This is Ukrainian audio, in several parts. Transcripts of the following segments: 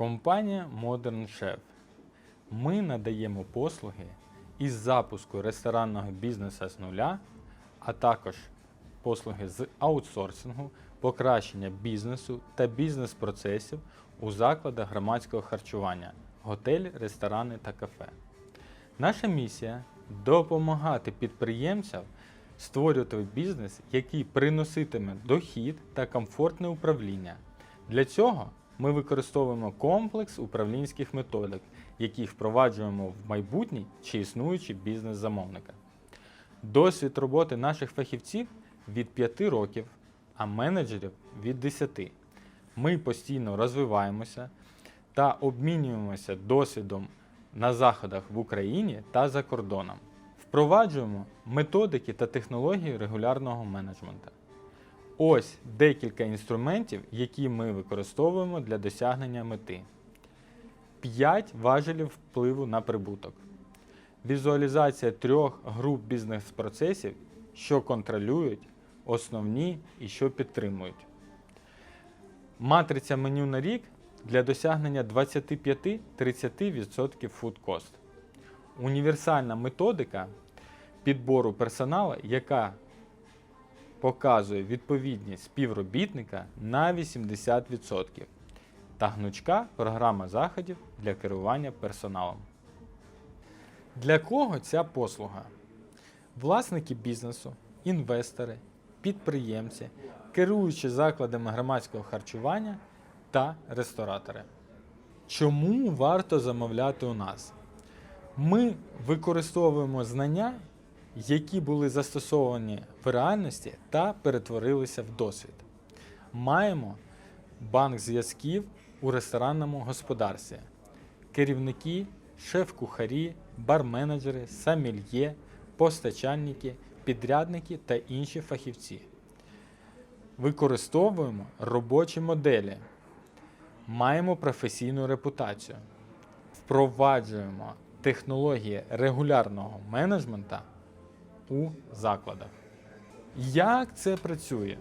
Компанія Modern Chef. Ми надаємо послуги із запуску ресторанного бізнесу з нуля, а також послуги з аутсорсингу, покращення бізнесу та бізнес-процесів у закладах громадського харчування, готелі, ресторани та кафе. Наша місія допомагати підприємцям створювати бізнес, який приноситиме дохід та комфортне управління. Для цього ми використовуємо комплекс управлінських методик, які впроваджуємо в майбутній чи існуючий бізнес замовника. Досвід роботи наших фахівців від 5 років, а менеджерів від 10. Ми постійно розвиваємося та обмінюємося досвідом на заходах в Україні та за кордоном. Впроваджуємо методики та технології регулярного менеджменту. Ось декілька інструментів, які ми використовуємо для досягнення мети. 5 важелів впливу на прибуток. Візуалізація трьох груп бізнес-процесів, що контролюють, основні і що підтримують. Матриця меню на рік для досягнення 25-30% food cost. Універсальна методика підбору персоналу, яка показує відповідність співробітника на 80%. Та гнучка програма заходів для керування персоналом. Для кого ця послуга? Власники бізнесу, інвестори, підприємці, керуючі закладами громадського харчування та ресторатори. Чому варто замовляти у нас? Ми використовуємо знання, які були застосовані в реальності та перетворилися в досвід. Маємо банк зв'язків у ресторанному господарстві, керівники, шеф-кухарі, бар-менеджери, самільє, постачальники, підрядники та інші фахівці. Використовуємо робочі моделі, маємо професійну репутацію, впроваджуємо технології регулярного менеджмента у закладах. Як це працює?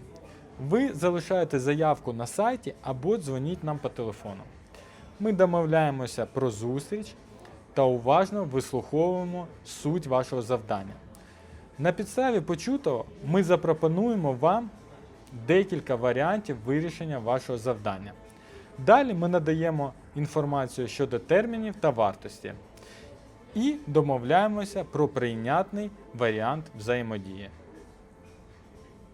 Ви залишаєте заявку на сайті або дзвоніть нам по телефону. Ми домовляємося про зустріч та уважно вислуховуємо суть вашого завдання. На підставі почутого ми запропонуємо вам декілька варіантів вирішення вашого завдання. Далі ми надаємо інформацію щодо термінів та вартості і домовляємося про прийнятний варіант взаємодії.